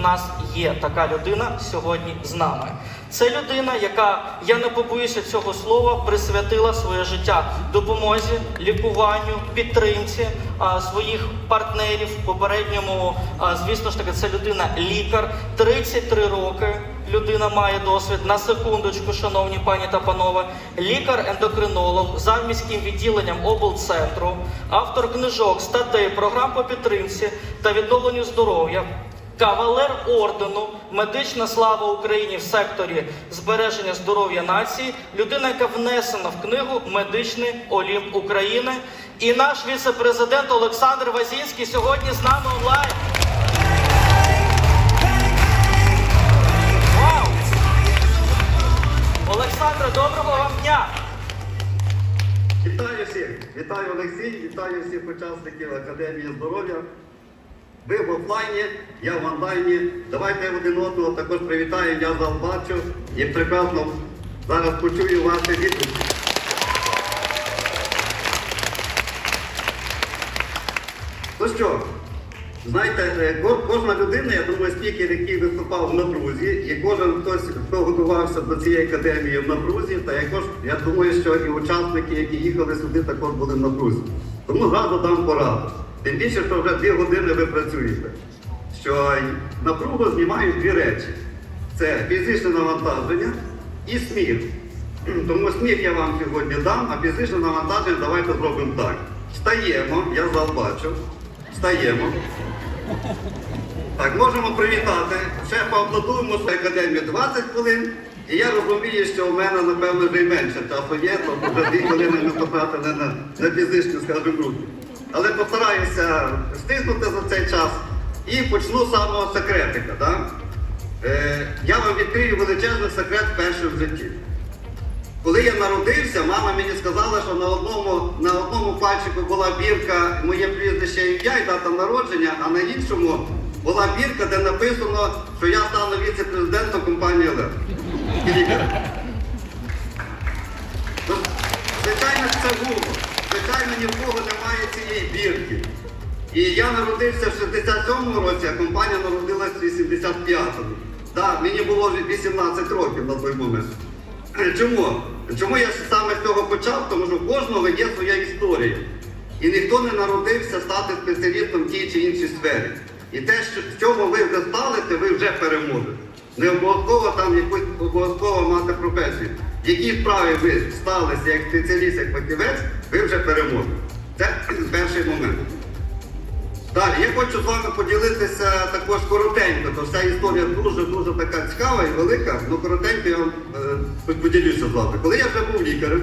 нас є така людина сьогодні з нами. Це людина, яка, я не побоюся цього слова, присвятила своє життя допомозі, лікуванню, підтримці а, своїх партнерів. Попередньому, а, звісно ж таки, це людина лікар, 33 роки. Людина має досвід на секундочку, шановні пані та панове, лікар-ендокринолог за міським відділенням облцентру, автор книжок, статей, програм по підтримці та відновленню здоров'я. Кавалер ордену Медична слава Україні в секторі збереження здоров'я нації, людина, яка внесена в книгу Медичний Олімп України. І наш віце-президент Олександр Вазінський сьогодні з нами онлайн. Вау! Олександре, доброго вам дня! Вітаю всіх! Вітаю Олексій, вітаю всіх учасників Академії здоров'я. Ви в офлайні, я в онлайні. Давайте один одного також привітаємо, я зал бачу і прекрасно зараз почую ваші відповіді. Ну що, знаєте, е, кожна людина, я думаю, спікер, який виступав в напрузі, і кожен хтось, хто готувався до цієї академії в напрузі, та якож, я думаю, що і учасники, які їхали сюди, також були в напрузі. Тому зразу дам пораду. Тим більше, що вже дві години ви працюєте. Що напругу знімають дві речі: це фізичне навантаження і сміх. Тому сміх я вам сьогодні дам, а фізичне навантаження давайте зробимо так. Встаємо, я зал бачу. Встаємо. Так, можемо привітати. Ще поаплодуємо своїй академії 20 хвилин. І я розумію, що у мене, напевно, вже й менше часу є, тобто вже дві хвилини ми потратили на, на фізичну, скажімо, групу. Але постараюся встигнути за цей час і почну з самого секретика. Да? Е, я вам відкрию величезний секрет вперше в житті. Коли я народився, мама мені сказала, що на одному, на одному пальчику була бірка моє прізвище ім'я і дата народження, а на іншому була бірка, де написано, що я стану віце-президентом компанії ЛЕВ. Ну, Звичайно, це було. Звичайно, ні в кого немає цієї бірки. І я народився в 67-му році, а компанія народилась в 85-му. Так, мені було 18 років на той момент. Чому? Чому я саме з цього почав? Тому що у кожного є своя історія. І ніхто не народився стати спеціалістом в тій чи іншій сфері. І те, що в чому ви вже станете, ви вже переможете. Не обов'язково там якусь обов'язково мати професію. В якій справі ви сталися як спеціаліст, як фахівець, ви вже переможете. Це перший момент. Далі, я хочу з вами поділитися також коротенько, то вся історія дуже-дуже така цікава і велика, ну коротенько я вам е, поділюся з вами. Коли я вже був лікарем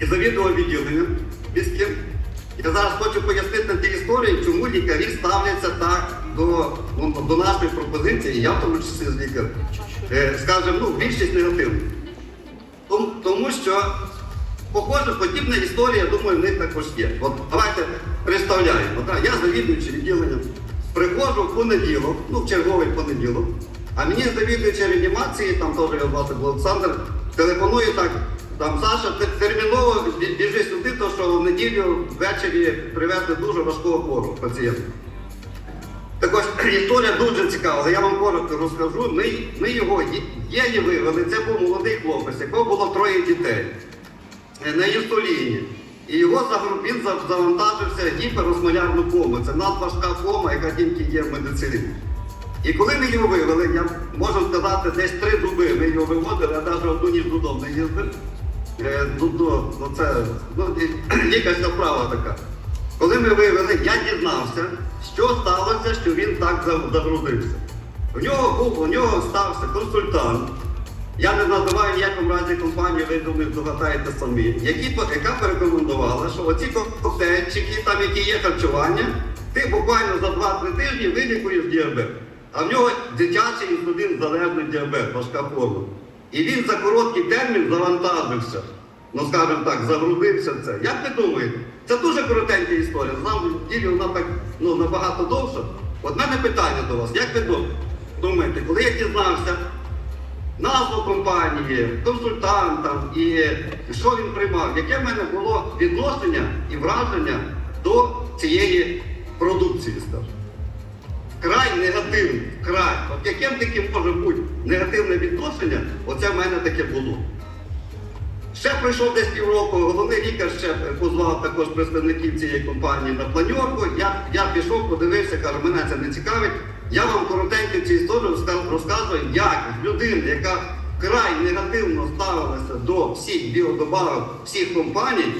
і завідував відділенням міським, я зараз хочу пояснити ті історії, чому лікарі ставляться так до, до нашої пропозиції, і я в тому числі з лікарем. Е, скажімо, ну, більшість негативна. Тому, що похоже, подібна історія, я думаю, в них також є. От давайте представляємо. Так, я завідуючий відділенням. Приходжу в понеділок, ну в черговий понеділок, а мені завідуючий реанімації, там теж його звати Олександр, телефонує так, там Саша, терміново бі- біжи сюди, то що в неділю ввечері привезли дуже важкого хворого пацієнта. Також історія дуже цікава, я вам коротко розкажу. Ми, ми його єлі вивели. Це був молодий хлопець, якого було троє дітей е, на інсуліні. І його він за- завантажився гіперосмолярну кому. Це надважка кома, яка тільки є в медицині. І коли ми його вивели, я можу сказати, десь три доби ми його виводили, я навіть одну ніж додому не їздив. Е, ну, ну, ну, це ну, лікарська справа така. Коли ми вивели, я дізнався, що сталося, що він так загрузився. У нього був, у нього стався консультант. Я не називаю в ніякому разі компанію, ви думаю, здогадаєте самі, які, яка порекомендувала, що оці коктейльчики, там які є харчування, ти буквально за 2-3 тижні вилікуєш діабет. А в нього дитячий інсулін залежний діабет, важка форма. І він за короткий термін завантажився. Ну, скажімо так, загрузився це. Як ви думаєте? Це дуже коротенька історія. Ділі вона так ну, набагато довша. От мене питання до вас, як ви думаєте, коли я дізнався, назву компанії, консультантам і що він приймав, яке в мене було відношення і враження до цієї продукції, скажімо. вкрай негативний. Вкрай. От яким таким може бути негативне відношення, оце в мене таке було. Ще пройшов десь півроку, головний лікар ще позвав також представників цієї компанії на планьорку. Я, я пішов, подивився, кажу, мене це не цікавить. Я вам коротенько цю історію розказую, як людина, яка вкрай негативно ставилася до всіх біодобавок, всіх компаній,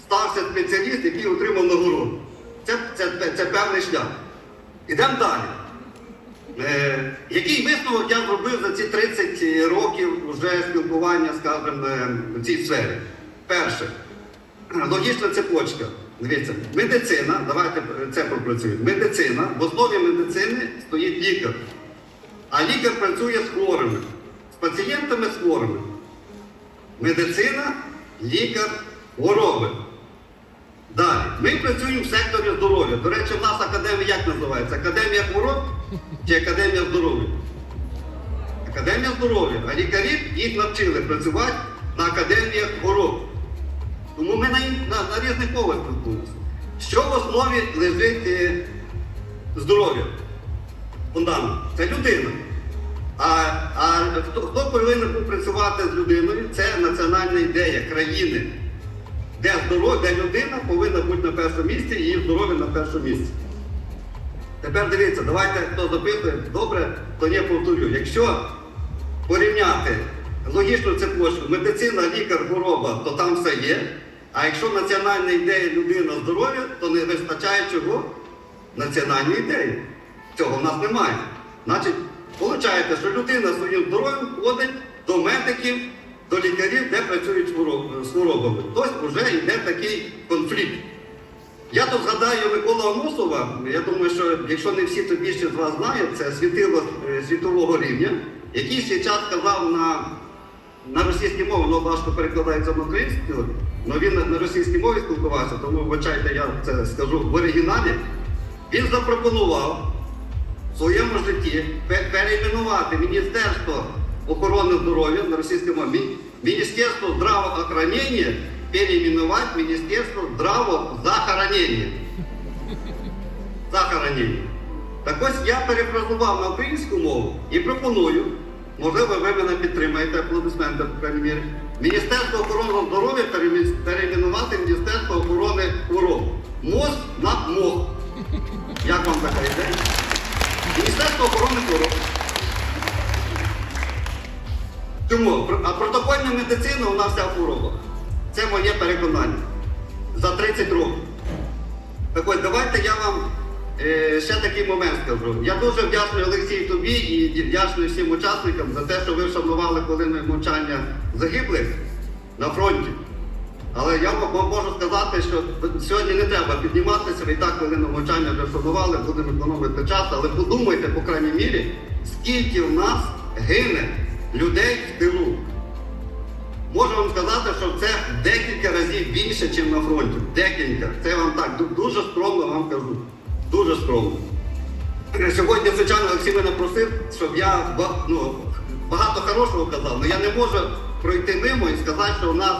стався спеціаліст, який отримав нагороду. Це, це, це, це певний шлях. Ідемо далі. Е, який висновок я зробив за ці 30 років вже спілкування, скажімо, в цій сфері? Перше, логічна цепочка. Дивіться, медицина, давайте це пропрацюємо. Медицина, в основі медицини стоїть лікар. А лікар працює з хворими, з пацієнтами з хворими. Медицина, лікар, хвороби. Далі. Ми працюємо в секторі здоров'я. До речі, в нас академія як називається? Академія хвороб чи академія здоров'я? Академія здоров'я. А лікарів їх навчили працювати на академіях хвороб. Тому ми на, на, на різних мовах спілкуємося. Що в основі лежить е, здоров'я? Фундамент. Це людина. А, а хто, хто повинен працювати з людиною? Це національна ідея країни де здоров'я, де людина повинна бути на першому місці, і її здоров'я на першому місці. Тепер дивіться, давайте хто запитує, добре, то я повторю. Якщо порівняти логічну цепочку, медицина, лікар, хвороба, то там все є. А якщо національна ідея людина здоров'я, то не вистачає чого? Національної ідеї. Цього в нас немає. Значить, виходить, що людина своїм здоров'ям ходить до медиків, до лікарів, де працюють з хвороб- хворобами. Тобто вже йде такий конфлікт. Я тут згадаю Микола Амосова, я думаю, що якщо не всі, то більшість з вас знають, це світило е, світового рівня, який ще час казав на, на російській мові, воно важко перекладається на українську, але він на- російській мові спілкувався, тому вибачайте, я це скажу в оригіналі. Він запропонував в своєму житті пе- перейменувати Міністерство охорони здоров'я на російській мові, Міністерство здравоохранення переименувати Міністерство здравозахоронення. Захоронення. Так ось я перефразував на українську мову і пропоную, можливо, ви мене підтримаєте, аплодисменти, по крайній мірі, Міністерство охорони здоров'я перейменувати Міністерство охорони хвороб. МОЗ на МОГ. Як вам така ідея? Міністерство охорони хвороб. Чому? А протокольна медицина у нас вся в хворобах. Це моє переконання. За 30 років. Так ось, давайте я вам е, ще такий момент скажу. Я дуже вдячний Олексій тобі і вдячний всім учасникам за те, що ви вшанували хвилиною мовчання загиблих на фронті. Але я вам можу сказати, що сьогодні не треба підніматися, і так хвилину мовчання вже вшанували, будемо економити час, але подумайте, по крайній мірі, скільки в нас гине людей в тилу. Можу вам сказати, що це декілька разів більше, ніж на фронті. Декілька. Це вам так дуже скромно вам кажу. Дуже скромно. Сьогодні, звичайно, Олексій мене просив, щоб я ну, багато хорошого казав, але я не можу пройти мимо і сказати, що у нас,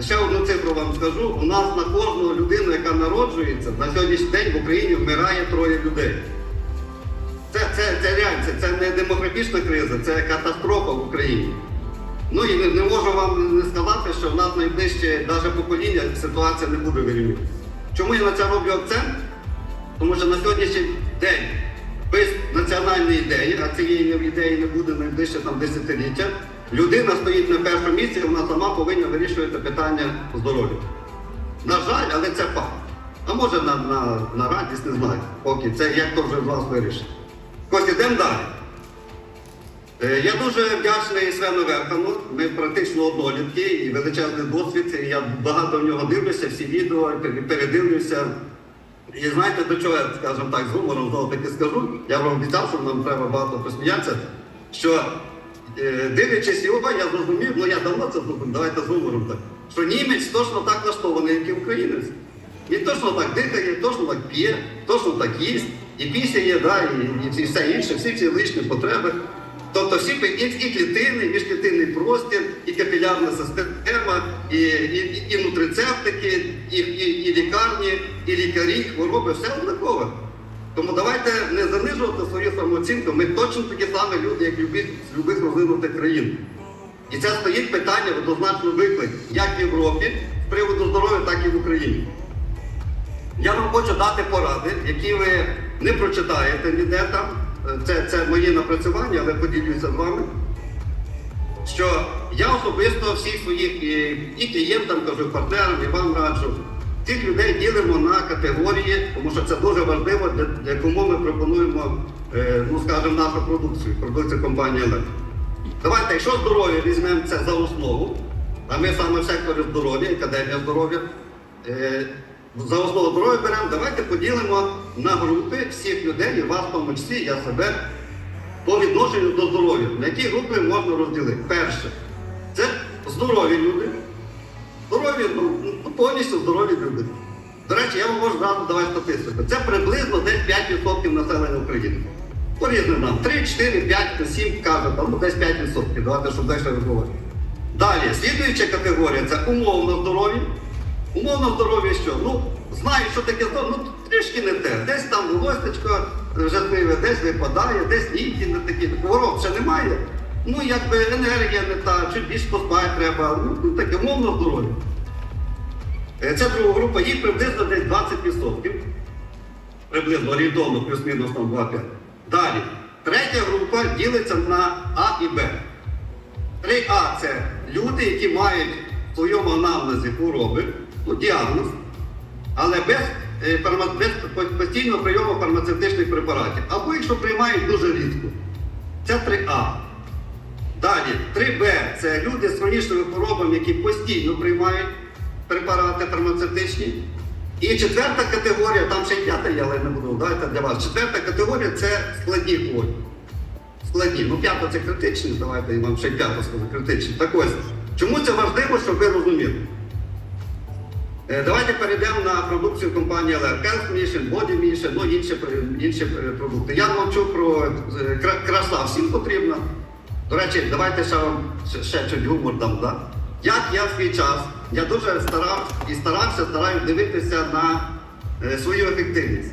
ще одну цифру вам скажу, у нас на кожну людину, яка народжується, на сьогоднішній день в Україні вмирає троє людей. Це, це, це реально, це, не демографічна криза, це катастрофа в Україні. Ну і не, не можу вам не сказати, що в нас найближче навіть покоління ситуація не буде вирівнювати. Чому я на це роблю акцент? Тому що на сьогоднішній день без національної ідеї, а цієї ідеї не буде найближче там десятиліття, людина стоїть на першому місці, вона сама повинна вирішувати питання здоров'я. На жаль, але це факт. А може на, на, на радість не знаю, поки це як то вже з вас вирішить. Ось ідемо далі. Е, Я дуже вдячний Свену Верхану. Ми практично однолітки і величезний досвід. Я багато в нього дивлюся, всі відео, передивлюся. І знаєте, до чого я, скажімо так, з гумором знову таки скажу. Я вам обіцяв, що нам треба багато посміятися. Що е, дивлячись його, я зрозумів, ну я давно це зрозумів, давайте з гумором так. Що німець точно так влаштований, як і українець. Він точно так дихає, точно так п'є, точно так їсть, і пісяє, да, і, і, все інше, всі ці лишні потреби. Тобто всі і, і клітини, і міжклітинний простір, і капілярна система, і, і, і нутрицептики, і, і, і лікарні, і лікарі, хвороби, все однакове. Тому давайте не занижувати свою самооцінку. Ми точно такі самі люди, як любі, з любих розвинутих країн. І це стоїть питання однозначно виклик, як в Європі з приводу здоров'я, так і в Україні. Я вам хочу дати поради, які ви не прочитаєте ніде там. Це, це мої напрацювання, але поділюся з вами. Що я особисто всіх своїх і, і клієнтам кажу, партнерам, і вам раджу. Цих людей ділимо на категорії, тому що це дуже важливо, для, для кому ми пропонуємо, е, ну скажімо, нашу продукцію, продукцію компанії Електро. Давайте, якщо здоров'я візьмемо це за основу, а ми саме в секторі здоров'я, академія здоров'я, е, за основу здоров'я беремо, давайте поділимо на групи всіх людей, і вас в тому числі, я себе, по відношенню до здоров'я. На які групи можна розділити? Перше, це здорові люди. Здорові, ну, ну, повністю здорові люди. До речі, я вам можу зразу давати статистику. Це приблизно десь 5% населення України. По різним нам. 3, 4, 5, 7 кажуть, ну, десь 5%. Давайте, щоб далі виходити. Далі, слідуюча категорія це умовно здорові. Умовно здоров'я що? Ну, знають, що таке ну трішки не те. Десь там волостечко жартливе, десь випадає, десь нігті не такі. Хвороб ще немає. Ну, якби енергія не та, чуть більш поспати треба. Ну, ну таке умовно здоров'я. Е, Це друга група, їх приблизно десь 20%. Приблизно орієнтовно, плюс-мінус там 2-5. Далі. Третя група ділиться на А і Б. 3А це люди, які мають в своєму анамнезі хвороби, ну, діагноз, але без, е, без постійного прийому фармацевтичних препаратів. Або якщо приймають дуже рідко. Це 3А. Далі, 3Б це люди з хронічними хворобами, які постійно приймають препарати фармацевтичні. І четверта категорія, там ще й п'ята але не буду дайте для вас. Четверта категорія це складні хворі. Складні. Ну, п'ята це критичні, давайте я вам ще й п'ята скажу критичні. Так ось, чому це важливо, щоб ви розуміли? Е, Давайте перейдемо на продукцію компанії LR. Health Mission, Body Mission, ну інші, інші продукти. Я мовчу про е, краса, всім потрібна. До речі, давайте ще вам ще, чуть гумор дам. Да? Як я в свій час, я дуже старав і старався, стараюсь дивитися на е, свою ефективність.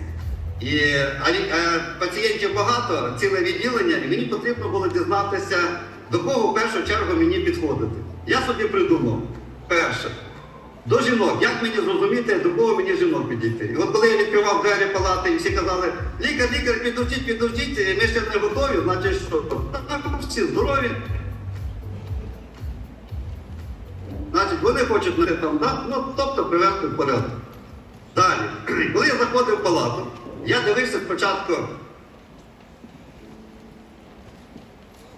І а, е, пацієнтів багато, ціле відділення, і мені потрібно було дізнатися, до кого в першу чергу мені підходити. Я собі придумав, перше, до жінок, як мені зрозуміти, до кого мені жінок підійти? І от коли я відкривав двері палати, і всі казали, лікар, лікар, підождіть, підождіть, і ми ще не готові, значить що? Так, всі здорові. Значить, вони хочуть мене там, да? ну, тобто привести в порядок. Далі, коли я заходив в палату, я дивився спочатку.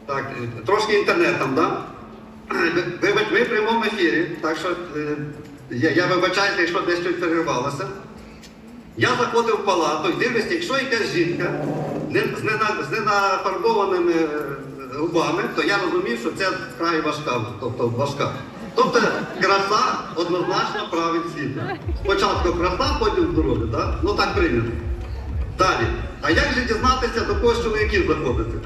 Так, е, трошки інтернетом, да? Ви, ви, ви в прямому ефірі, так що е, я, я вибачаюся, якщо десь щось перервалося. Я заходив в палату і дивлюся, якщо якась жінка з, нена- з ненафарбованими е, губами, то я розумів, що це вкрай важка, тобто важка. Тобто краса однозначно править світ. Спочатку краса, потім здоров'я, так? Ну так прийнято. Далі. А як же дізнатися, до кого чоловіків заходити?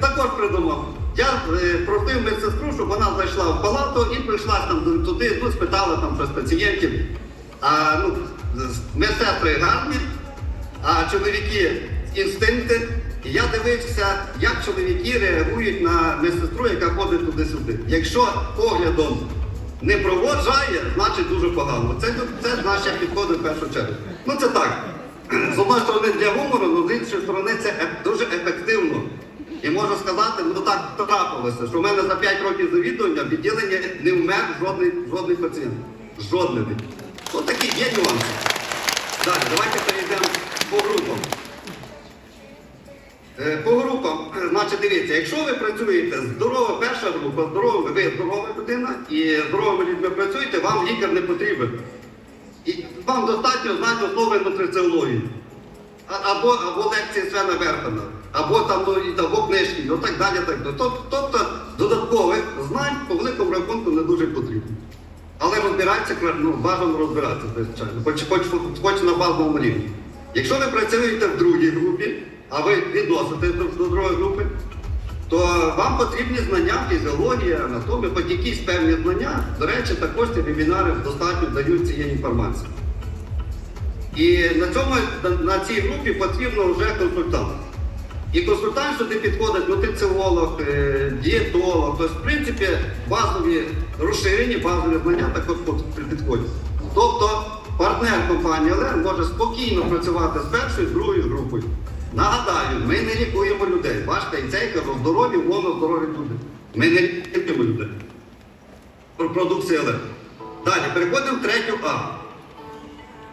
Також придумав. Я е, просив медсестру, щоб вона зайшла в палату і прийшла там туди, ну, спитала там щось пацієнтів. А ну, медсестри гарні, а чоловіки інстинкти. І я дивився, як чоловіки реагують на медсестру, яка ходить туди-сюди. Якщо поглядом не проводжає, значить дуже погано. Це, це наші підходи в першу чергу. Ну це так. З одної сторони для гумору, але з іншої сторони це е- дуже ефективно. І можу сказати, ну так трапилося, що в мене за 5 років завідування в відділенні не вмер жодний, жодний пацієнт. Жодний. Ось такі є нюанси. Далі, давайте перейдемо по групам. Е, По групам, значить, дивіться, якщо ви працюєте здорова перша група, здорова, ви здорова людина і здоровими людьми працюєте, вам лікар не потрібен. І вам достатньо знати основи нутриціології. Або, або лекції Свена Верхана, або там ну, і- або книжки, ну так далі. Так. далі. Тобто додаткових знань по великому рахунку не дуже потрібно. Але розбиратися, ну, бажано розбиратися, звичайно, хоч, хоч, хоч на базовому рівні. Якщо ви працюєте в другій групі, а ви відноситесь до, другої групи, то вам потрібні знання фізіології, анатомії, хоч якісь певні знання. До речі, також ці вебінари достатньо дають цієї інформації. І на цьому на цій групі потрібно вже консультант. І консультант сюди підходить нутриціолог, е, дієтолог, тобто, в принципі, базові розширені, базові знання також підходять. Тобто партнер компанії Олен може спокійно працювати з першою, другою групою. Нагадаю, ми не лікуємо людей. Бачите, і це я кажу, здорові, умовно здорові люди. Ми не лікуємо людей. Про продукцію Олен. Далі, переходимо в третю А.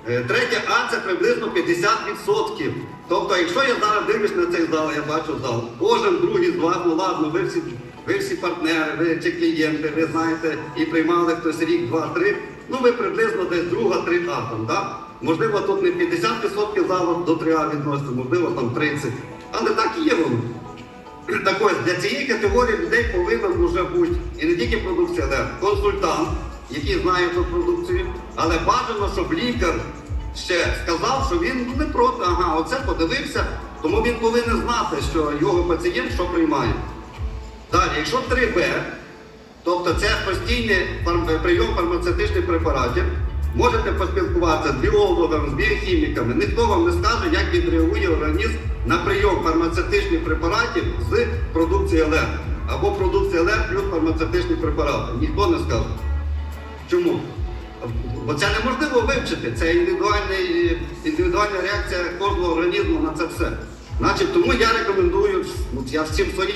Е, Третє А це приблизно 50%. Тобто, якщо я зараз дивлюсь на цей зал, я бачу зал, кожен другий з вас, ну ладно, ви всі, ви всі партнери, ви чи клієнти, ви знаєте, і приймали хтось рік, два, три. Ну ви приблизно десь друга, три А там, да? Можливо, тут не 50% залу до 3 А відноситься, можливо, там 30. Але так і є воно. Так ось, для цієї категорії людей повинен вже бути і не тільки продукція, але консультант, який знає цю продукцію, але бажано, щоб лікар ще сказав, що він ну, не проти, ага, оце подивився, тому він повинен знати, що його пацієнт що приймає. Далі, якщо 3Б, тобто це постійний прийом фармацевтичних препаратів, можете поспілкуватися з біологами, з біохіміками. Ніхто вам не скаже, як відреагує організм на прийом фармацевтичних препаратів з продукції ЛР. Або продукція ЛР плюс фармацевтичні препарати. Ніхто не скаже. Чому? Бо це неможливо вивчити. Це індивідуальна реакція кожного організму на це все. Значить, тому я рекомендую, ну, я всім своїм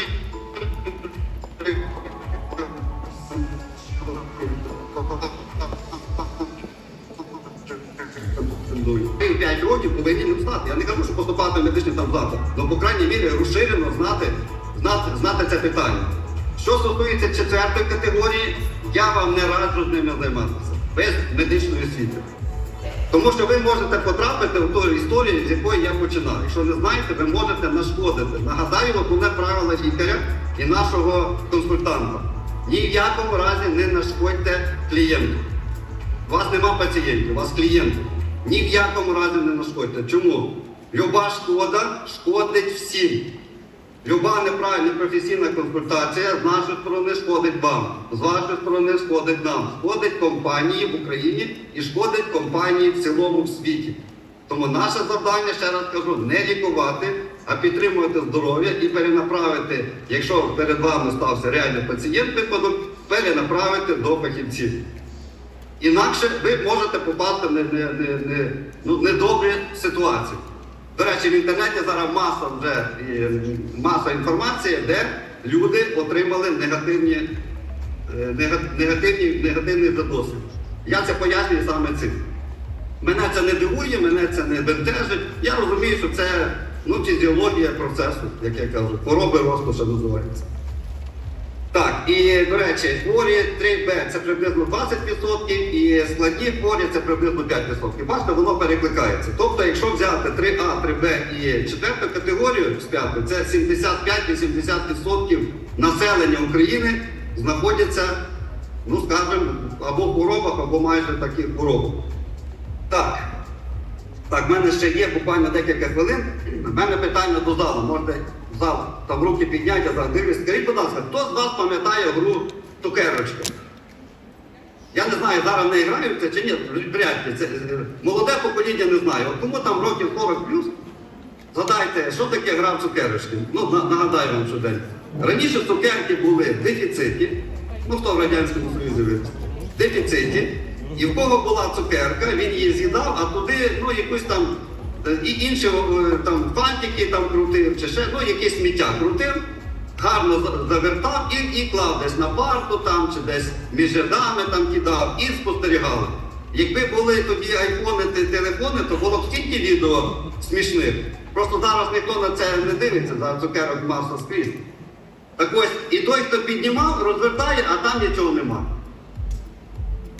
5 років повинні не встати. Я не кажу, що поступати в медичний там заклад. Ну, по крайній мірі, розширено знати, знати, знати це питання. Що стосується четвертої категорії, я вам не раджу з ними займатися без медичної освіти. Тому що ви можете потрапити в ту історію, з якої я починав. Якщо не знаєте, ви можете нашкодити. Нагадаю, головне правило лікаря і нашого консультанта. Ні в якому разі не нашкодьте клієнту. У вас нема пацієнтів, у вас клієнти. Ні в якому разі не нашкодьте. Чому? Люба шкода шкодить всім. Люба неправильна професійна консультація з нашої сторони шкодить вам, з вашої сторони шкодить нам, шкодить компанії в Україні і шкодить компанії в цілому в світі. Тому наше завдання, ще раз кажу, не лікувати, а підтримувати здоров'я і перенаправити, якщо перед вами стався реальний пацієнт випадок, перенаправити до фахівців. Інакше ви можете попасти в не, не, не, не, ну, недобрі ситуації. До речі, в інтернеті зараз маса вже маса інформації, де люди отримали негативні, е, негативні, негативний досвід. Я це пояснюю саме цим. Мене це не дивує, мене це не бентежить. Я розумію, що це ну, фізіологія процесу, як я кажу, хвороби розпишу називається. Так, і до речі, хворі 3Б це приблизно 20% і складні хворі це приблизно 5%. Бачите, воно перекликається. Тобто, якщо взяти 3А, 3Б і четверту категорію з п'ятої, це 75-80% населення України знаходяться, ну скажімо, або в хворобах, або майже таких хворобах. Так. Так, в мене ще є буквально декілька хвилин. У мене питання до залу. Можете зал там руки підняти, я дивлюсь. Скажіть, будь ласка, хто з вас пам'ятає гру Цукерочка? Я не знаю, зараз в неї граються чи ні, вряд. Це, е, молоде покоління не знаю. От кому там років 40 плюс, згадайте, що таке гра в цукерочки? Ну, на- нагадаю вам щодень. Раніше цукерки були в дефіциті, ну хто в Радянському Союзі виріс? В дефіциті. І в кого була цукерка, він її з'їдав, а туди ну, якусь там е, і інші е, там фантики там крутив, чи ще ну, якесь сміття крутив, гарно завертав і, і клав десь на парту там, чи десь між рядами там кидав і спостерігали. Якби були тоді айфони та телефони, то було б стільки відео смішних. Просто зараз ніхто на це не дивиться, за цукерок маса скрізь. Так ось, і той, хто піднімав, розвертає, а там нічого немає.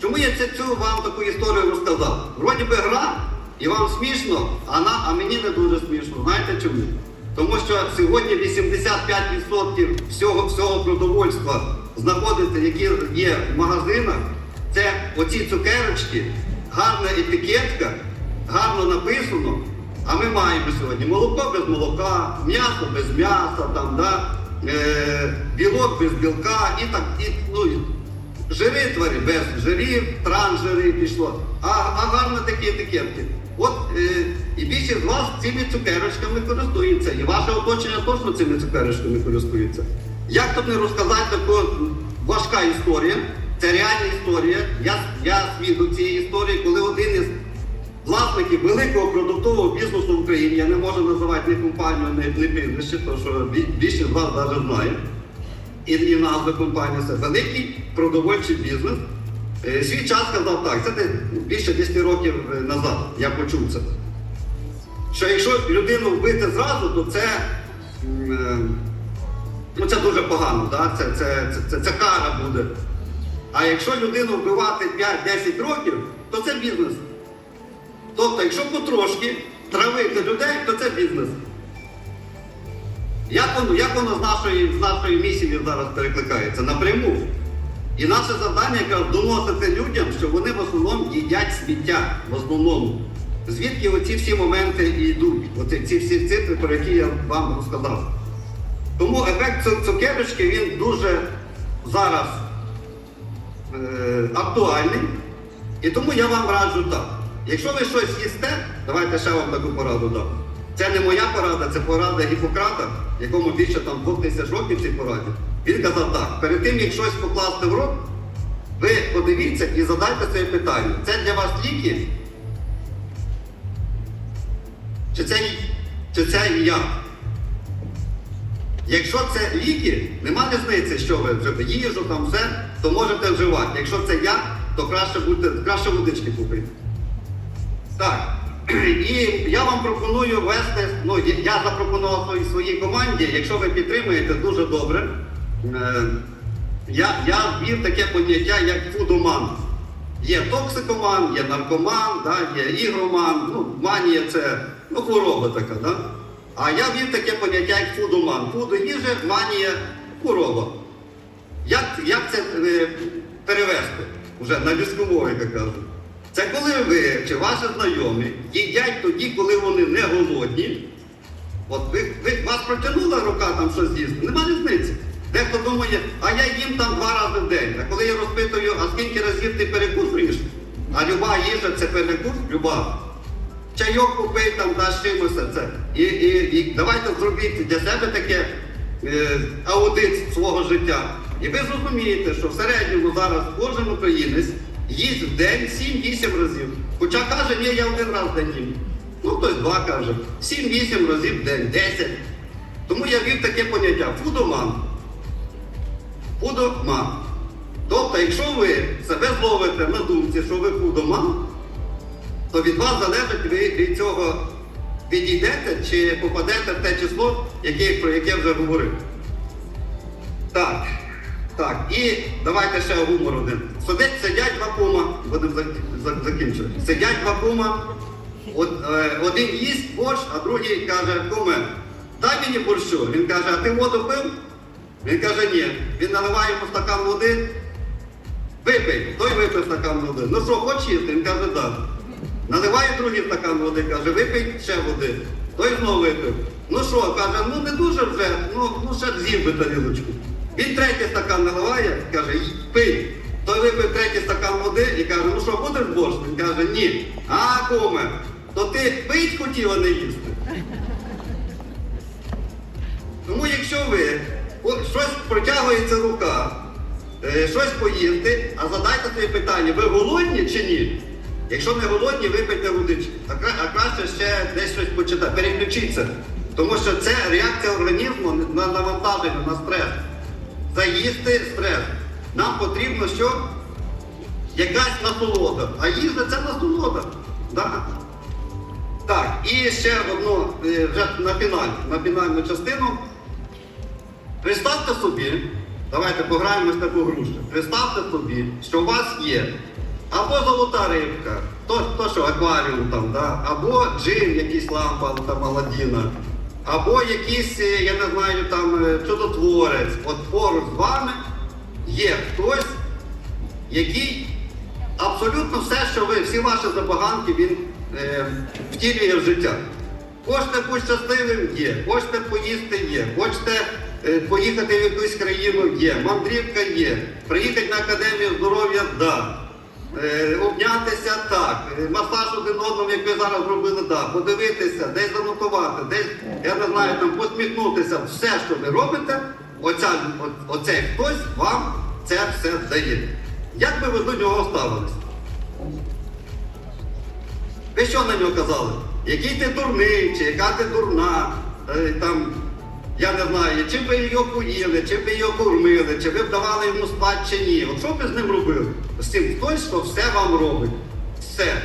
Чому я цю вам таку історію розказав? Вроді би гра, і вам смішно, а, на, а мені не дуже смішно. Знаєте чому? Тому що сьогодні 85% всього, всього продовольства знаходиться, які є в магазинах. Це оці цукерочки, гарна етикетка, гарно написано. А ми маємо сьогодні молоко без молока, м'ясо без м'яса, там, да? е, білок без білка і так, і, ну, жири тварі, без жирів, трансжири пішло, а, а гарно такі етикетки. От е, і більшість з вас цими цукерочками користується, і ваше оточення точно цими цукерочками користується. Як тут не розказати таку важка історія? Це реальна історія. Я, я свідок цієї історії, коли один із власників великого продуктового бізнесу в Україні, я не можу називати ні компанію, ні, ні прізвище, тому що бі- більшість з вас навіть знає. І, і назва компанії це великий продовольчий бізнес. Е, Свій час сказав так, це більше 10 років е, назад я почув це. Що якщо людину вбити зразу, то це, е, ну, це дуже погано, да? це, це, це, це, це кара буде. А якщо людину вбивати 5-10 років, то це бізнес. Тобто, якщо потрошки травити людей, то це бізнес. Як воно, як воно з нашої, з нашої місії зараз перекликається? Напряму. І наше завдання якраз доносити людям, що вони в основному їдять сміття в основному. Звідки оці всі моменти і йдуть? Оці ці всі цифри, про які я вам розказав. Тому ефект цу- цукерочки він дуже зараз е, актуальний. І тому я вам раджу так. Якщо ви щось їсте, давайте ще вам таку пораду дам. Це не моя порада, це порада Гіппократа, якому більше там двох тисяч років цій пораді. Він казав так: перед тим, як щось покласти в рот, ви подивіться і задайте собі питання. Це для вас ліки? Чи це, чи це я? Якщо це ліки, нема різниці, що ви вживаєте, їжу, там все, то можете вживати. Якщо це я, то краще, будьте, краще водички купити. Так. І я вам пропоную вести, ну я- запропонував своїй команді, якщо ви підтримуєте, дуже добре. Е, Я, я ввів таке поняття, як фудоман. Є токсикоман, є наркоман, да, є ігроман, ну, манія це ну, хвороба така. Да? А я ввів таке поняття, як фудоман. Фудо їжа, манія хвороба. Як, як це е, перевести вже на людську мову, як кажуть? Це коли ви чи ваші знайомі їдять тоді, коли вони не голодні. От ви, ви вас протягнула рука там щось з'їсти, нема різниці. Дехто думає, а я їм там два рази в день. А коли я розпитую, а скільки разів ти перекусуєш? А люба їжа це перекус, люба. Чайок купив там, да, з чимось це. І, і, і давайте зробіть для себе таке е, аудит свого життя. І ви зрозумієте, що в середньому зараз кожен українець їсть в день 7-8 разів. Хоча каже, ні, я один раз день їм. Ну, хтось два каже. 7-8 разів в день, 10. Тому я ввів таке поняття фудоман. Фудоман. Тобто, якщо ви себе зловите на думці, що ви фудоман, то від вас залежить, ви від цього підійдете чи попадете в те число, яке, про яке вже говорив. Так. Так, і давайте ще гумор один. Сидять, сидять два кума, будемо зак- зак- закінчувати. Сидять два кума, е, один їсть борщ, а другий каже, куме, дай мені борщу. Він каже, а ти воду пив? Він каже, ні. Він наливає йому стакан води, випий, той випив стакан води. Ну що, хочеш їсти? Він каже, так. Наливає другий стакан води, каже, випий ще води. Той знову випив. Ну що, каже, ну не дуже вже, ну, ну ще з'їв би тарілочку. Він третій стакан наливає, каже, «Й- пий. Той випив третій стакан води і каже, ну що, будеш борщ? Він каже, ні. А, куме, то ти пить хотів, а не їсти. Тому якщо ви щось протягується рука, е, щось поїсти, а задайте собі питання, ви голодні чи ні? Якщо не голодні, випийте водички. А краще ще десь щось почитати. Переключіться. Тому що це реакція організму на навантаження, на стрес. Заїсти стрес. Нам потрібно що? Якась насолода. А їжа це насолода. Да. Так, і ще одну е, вже на фіналь, на фінальну частину. Представте собі, давайте пограємо в таку гру. Представте собі, що у вас є або золота рибка, то, то що акваріум там, да? або джин, якийсь лампа там Аладдіна, або якийсь, е, я не знаю, там е, чудотворець. От поруч з вами є хтось, який абсолютно все, що ви, всі ваші забаганки, він е, втілює в життя. Хочете бути щасливим є, хочете поїсти є, хочете е, поїхати в якусь країну є, мандрівка є, приїхати на академію здоров'я да. Е, обнятися так, е, масаж один одному, як ви зараз робили, да. подивитися, десь занотувати, десь, я не знаю, там посміхнутися, все, що ви робите, оця, о- оцей хтось вам це все дає. Як би ви до нього ставились? Ви що на нього казали? Який ти дурний, чи яка ти дурна, е, там, я не знаю, чим ви його поїли, чим ви його кормили, чи ви давали йому спати чи ні. От що ви з ним робили? З цим хтось, що все вам робить. Все.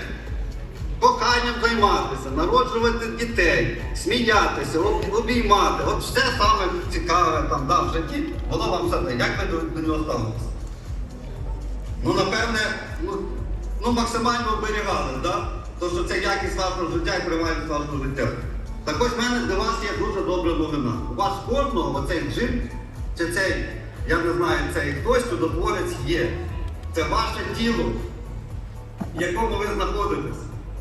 Коханням займатися, народжувати дітей, сміятися, обіймати. От все саме цікаве там да, в житті, воно вам все дає. Як ви до, до нього ставитесь? Ну, напевне, ну, ну максимально оберігали, да? То, що це якість вашого життя і тривалість вашого життя. Так ось в мене для вас є дуже добра новина. У вас кожного оцей джин, чи цей, я не знаю, цей хтось чудотворець є. Це ваше тіло, в якому ви знаходитесь.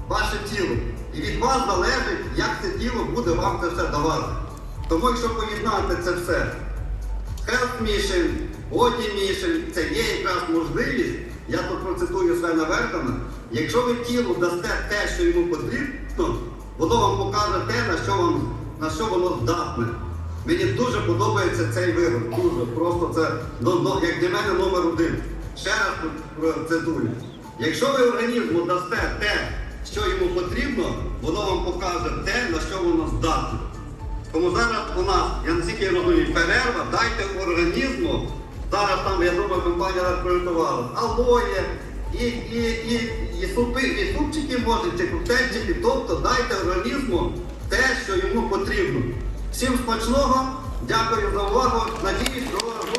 Ваше тіло. І від вас залежить, як це тіло буде вам це все давати. Тому якщо поєднати це все, Health Mission, Body Mission, це є якраз можливість, я тут процитую Свена Вертона, якщо ви тілу дасте те, що йому потрібно, воно вам покаже те, на що, вам, на що воно здатне. Мені дуже подобається цей вирок, дуже. Просто це, ну, ну, як для мене, номер один. Ще раз процитую. Якщо ви організму дасте те, що йому потрібно, воно вам покаже те, на що воно здатне. Тому зараз у нас, я наскільки розумію, перерва, дайте організму. Зараз там, я думаю, компанія розпроєктувала. Алоє, і, і, і, і супи, і супчики можуть, чи коктейльчики, тобто дайте організму те, що йому потрібно. Всім смачного, дякую за увагу. Надіюсь, до.